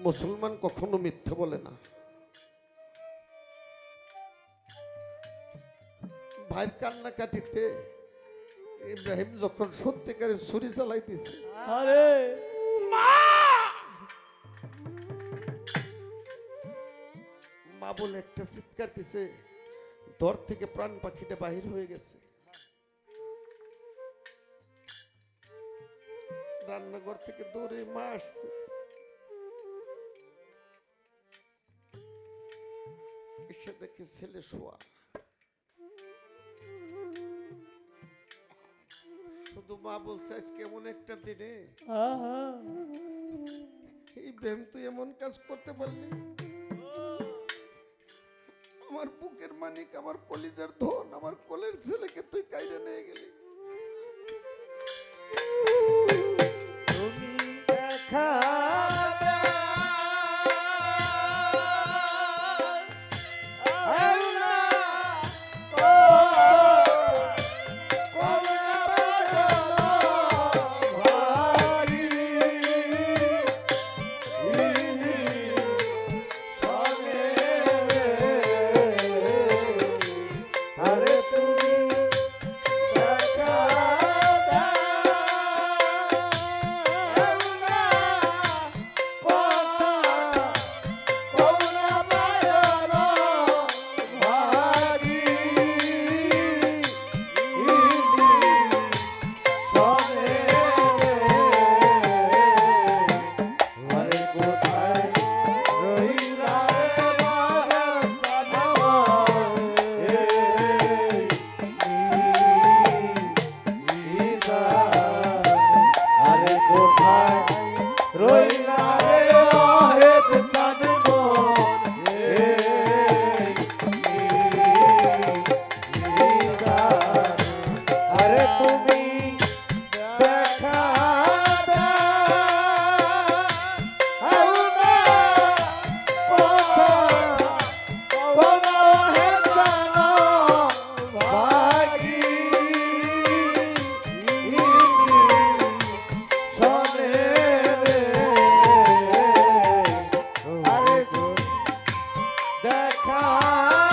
মুসলমান কখনো মিথ্যা বলে না। ভাইয়ের কান্নাকাটিতে ইব্রাহিম যখন সত্যিকারের ছুরি চালাইতেছে। আরে! মা! বলে একটা চিৎকার দিছে দর থেকে প্রাণ পাখিটা বাহির হয়ে গেছে। রান্নাঘর থেকে দৌড়ে মা আসছে। এসে দেখে ছেলে শোয়া। শুধু মা বলছে আজ কেমন একটা দিনে? ইব্রাহিম তুই এমন কাজ করতে পারলি? আমার বুকের মানিক আমার কলিজার ধন আমার কোলের ছেলেকে তুই কাইরে নিয়ে গেলি। তুমি দেখা দেখা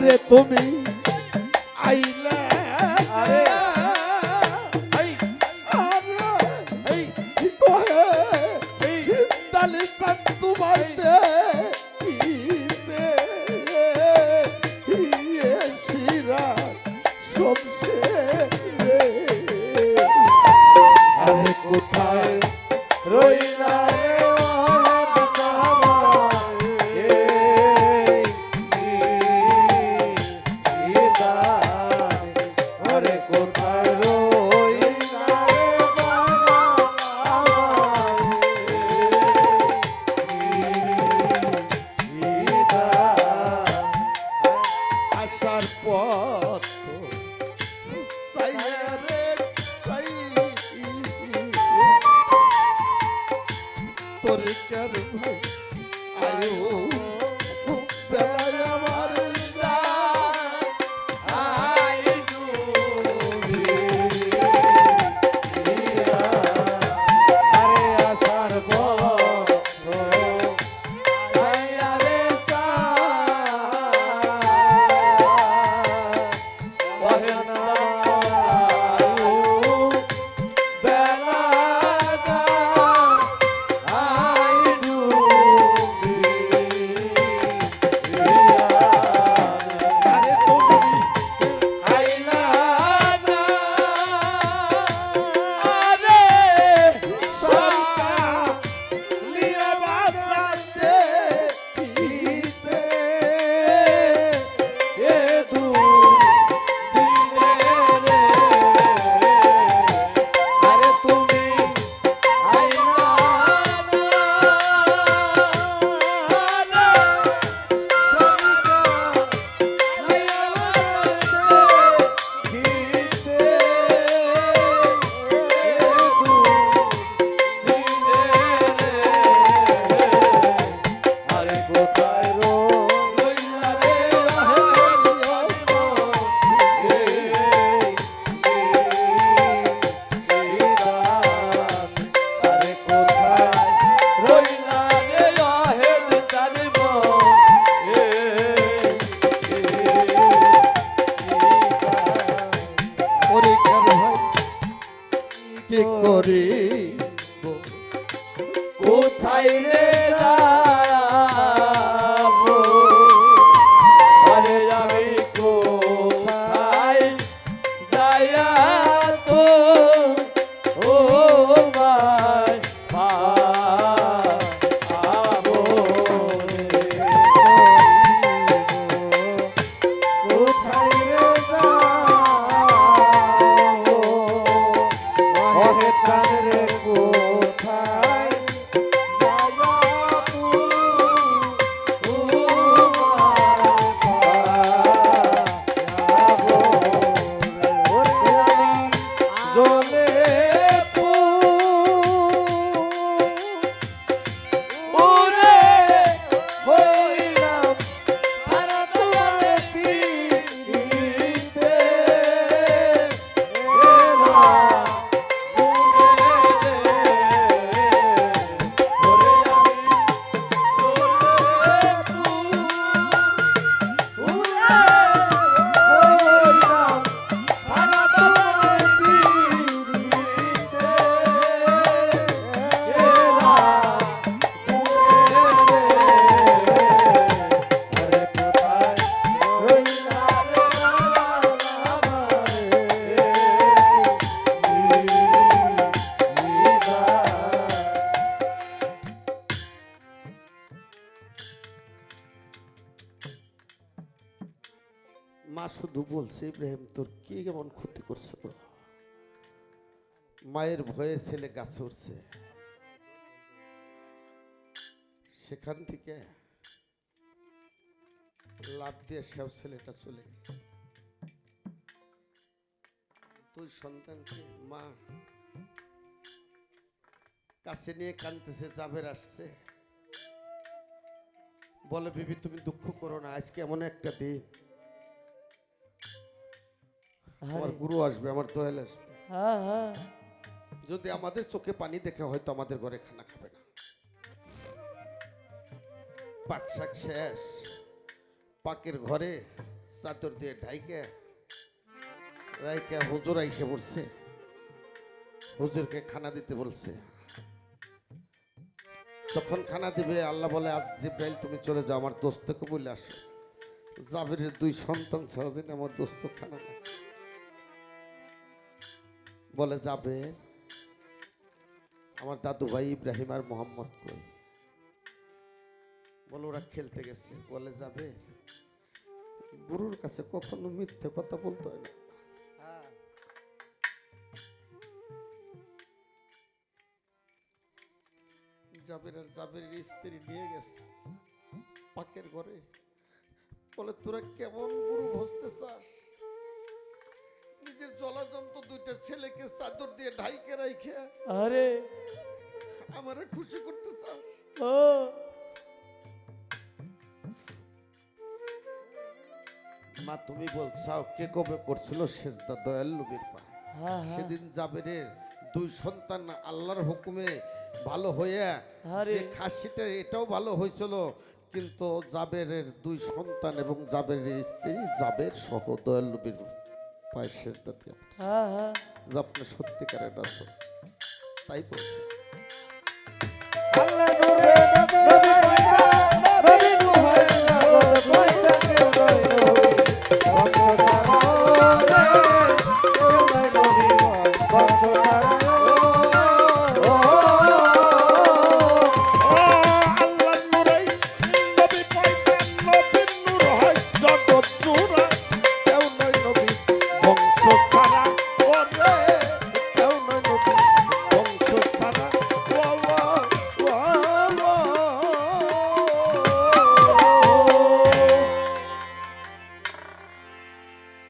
আরে তুমি পথ কি শুধু বলছে, ইব্রাহিম, তোর কি কেমন ক্ষতি করছে মায়ের ভয়ে ছেলে গাছে উঠছে। সেখান থেকে লাভ দিয়ে সেও ছেলেটা চলে গেছে দুই সন্তানকে মা কাছে নিয়ে কানতেছে জাবের আসছে। বলে, বিবি, তুমি দুঃখ করো না, আজকে এমন একটা দিন। আমার গুরু আসবে আমার দোয়েল আসবে। যদি আমাদের চোখে পানি দেখে হয়তো আমাদের ঘরে খানা খাবে না। পাক শাক শেষ। পাকের ঘরে চাদর দিয়ে ঢাইকে। রাইকে হুজুর আইসে পড়ছে হুজুরকে খানা দিতে বলছে। তখন খানা দিবে আল্লাহ বলে আজ জিব্রাইল তুমি চলে যাও আমার দোস্তকে বলে আসো। জাবিরের দুই সন্তান ছাড়া দিন আমার দোস্ত খানা না বলে, যাবে? আমার দাদু ভাই ইব্রাহিম আর মোহাম্মদ কই? বলে, ওরা খেলতে গেছে। বলে, যাবে? গুরুর কাছে কখনো মিথ্যে কথা বলতে হয় না। জাবের আর জাবের স্ত্রী নিয়ে গেছে পাকের ঘরে। বলে, তোরা কেমন গুরু ভসতে চাস? নিজের জলাজন্ত দুইটা ছেলেকে চাদর দিয়ে ঢাইকে রাইখে আরে। আমারে খুশি করতে চাস ও। মা তুমি বলছাও কে কবে করছিল সেজদা দয়াল নবীর পা হ্যাঁ হ্যাঁ। সেদিন জাবেরের দুই সন্তান আল্লাহর হুকুমে ভালো হয়ে আরে যে খাসিটা এটাও ভালো হয়েছিল কিন্তু জাবেরের দুই সন্তান এবং জাবেরের স্ত্রী জাবের সহ দয়াল নবীর পায়ের শেষটা দিয়ে হ্যাঁ হ্যাঁ। যে সত্যিকারের রাসুল তাই বলছে।